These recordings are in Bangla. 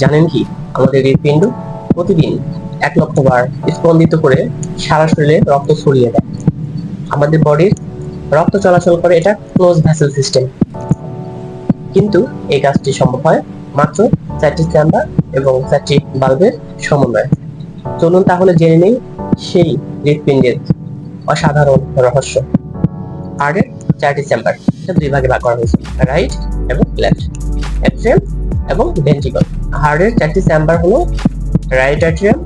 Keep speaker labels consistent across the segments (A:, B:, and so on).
A: জানেন কি? আমাদের হৃৎপিণ্ড প্রতিদিন এক লক্ষ বার স্পন্দিত করে সারা শরীরে রক্ত ছড়িয়ে দেয়। আমাদের বডির রক্ত চলাচল করে এটা ক্লোজ ভ্যাসেল সিস্টেম কিন্তু এই কাজটি সম্ভব হয় মাত্র চারটি চেম্বার এবং চারটি বাল্বের সমন্বয়ে। চলুন তাহলে জেনে নেই সেই হৃৎপিণ্ডের অসাধারণ রহস্য। হার্টের চারটি চেম্বার দুই ভাগে ভাগ করা হয়েছে রাইট এবং লেফট অ্যাট্রিয়াম এবং ভেন্ট্রিকল হার্টের চারটি চেম্বার হলো right atrium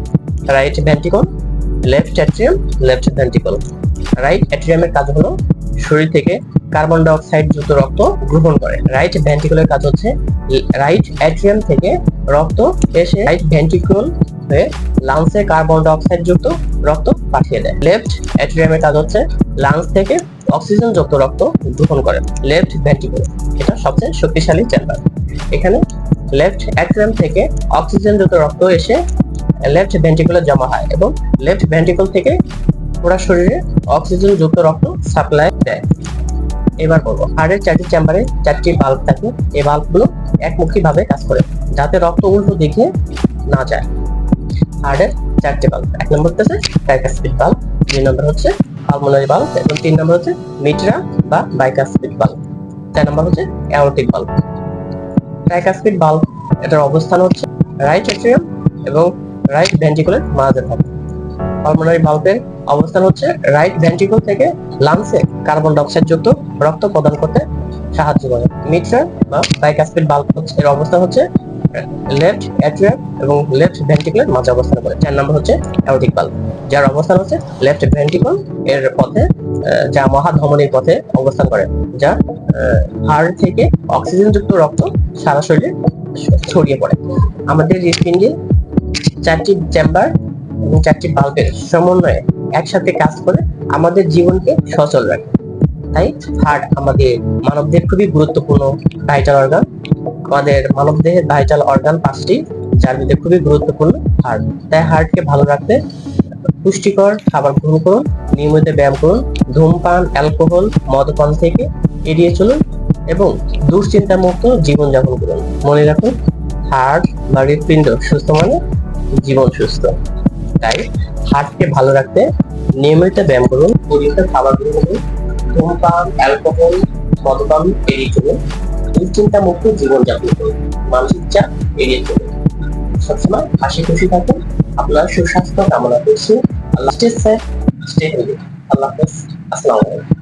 A: right ventricle left atrium left ventricle right অ্যাট্রিয়ামের কাজ হলো শরীর থেকে কার্বন ডাই অক্সাইড যুক্ত রক্ত গ্রহণ করে। রাইট ভেন্ট্রিকলের কাজ হচ্ছে রাইট অ্যাট্রিয়াম থেকে রক্ত এসে রাইট ভেন্ট্রিকল হয়ে লাংসে কার্বন ডাই অক্সাইড যুক্ত রক্ত পাঠিয়ে দেয়। লেফট অ্যাট্রিয়ামের কাজ হচ্ছে লাংস থেকে অক্সিজেন যুক্ত রক্ত গ্রহণ করে। লেফট ভেন্ট্রিকল এটা সবচেয়ে শক্তিশালী চেম্বার এখানে লেফট অ্যাট্রিয়াম থেকে অক্সিজেন যুক্ত রক্ত এসে লেফট ভেন্ট্রিকলে জমা হয় এবং লেফট ভেন্ট্রিকল থেকে পুরো শরীরে অক্সিজেন যুক্ত রক্ত সাপ্লাই দেয়। এবার বলব হার্টের চারটি চেম্বারে চারটি বাল্ব থাকে। এই বাল্বগুলো একমুখী ভাবে কাজ করে, যাতে রক্ত উল্টো দিকে না যায়। হার্টের চারটি বাল্ব এক নম্বর হচ্ছে ডাইকাস্পিড বাল্ব দুই নম্বর হচ্ছে পালমোনারি বাল্ব এবং তিন নম্বর হচ্ছে মিটরা বা বাইকাস্পিড বাল্ব চার নম্বর হচ্ছে অ্যারোটিক বাল্ব ট্রাইকাস্পিড বাল্ব এটার অবস্থান হচ্ছে রাইট অ্যাট্রিয়াম এবং রাইট ভেন্ট্রিকুলের মাঝে থাকে পালমোনারি বাল্বের অবস্থান হচ্ছে রাইট ভেন্ট্রিকল থেকে লাংসে কার্বন ডাইঅক্সাইড যুক্ত রক্ত প্রদান করতে সাহায্য করে। মিট্রার বা বাইকাস্পিড বাল্ব এর অবস্থান হচ্ছে লেফট অ্যাট্রিয়াম এবং লেফট ভেন্ট্রিকলের মাঝে অবস্থান করে। চার নম্বর হচ্ছে অ্যারোটিক বাল্ব যার অবস্থান হচ্ছে লেফট ভেন্ট্রিকল এর পথে যা মহাধমনির পথে অবস্থান করে, যা হাড় থেকে অক্সিজেন যুক্ত রক্ত সারা শরীরে ছড়িয়ে পড়ে। আমাদের হৃৎপিণ্ডে চারটি চেম্বার এবং চারটি বাল্বের সমন্বয়ে একসাথে কাজ করে আমাদের জীবনকে সচল রাখে। তাই হার্ট আমাদের মানবদেহের খুবই গুরুত্বপূর্ণ ভাইটাল অর্গান আমাদের মানবদেহের ভাইটাল অর্গান পাঁচটি, যার মধ্যে খুবই গুরুত্বপূর্ণ হার্ট তাই হার্টকে ভালো রাখতে পুষ্টিকর খাবার গ্রহণ করুন, নিয়মিত ব্যায়াম করুন ধূমপান, অ্যালকোহল, মদপান থেকে এড়িয়ে চলুন এবং দুশ্চিন্তা মুক্ত জীবনযাপন করুন। মনে রাখুন হার্ট বা হৃৎপিণ্ড সুস্থ মানে জীবন সুস্থ। তাই হার্টকে ভালো রাখতে নিয়মিত ব্যায়াম করুন পরিমিত খাবার গ্রহণ করুন, ধূমপান, অ্যালকোহল, মদপান এড়িয়ে চলুন দুশ্চিন্তা মুক্ত জীবনযাপন করুন, মানসিক চাপ এড়িয়ে চলুন। সবসময় হাসি খুশি থাকুন, আপনার সুস্বাস্থ্য কামনা করছি। আল্লাহ স্টে সেফ স্টে আল্লাহ হাফেজ। আসসালামু আলাইকুম।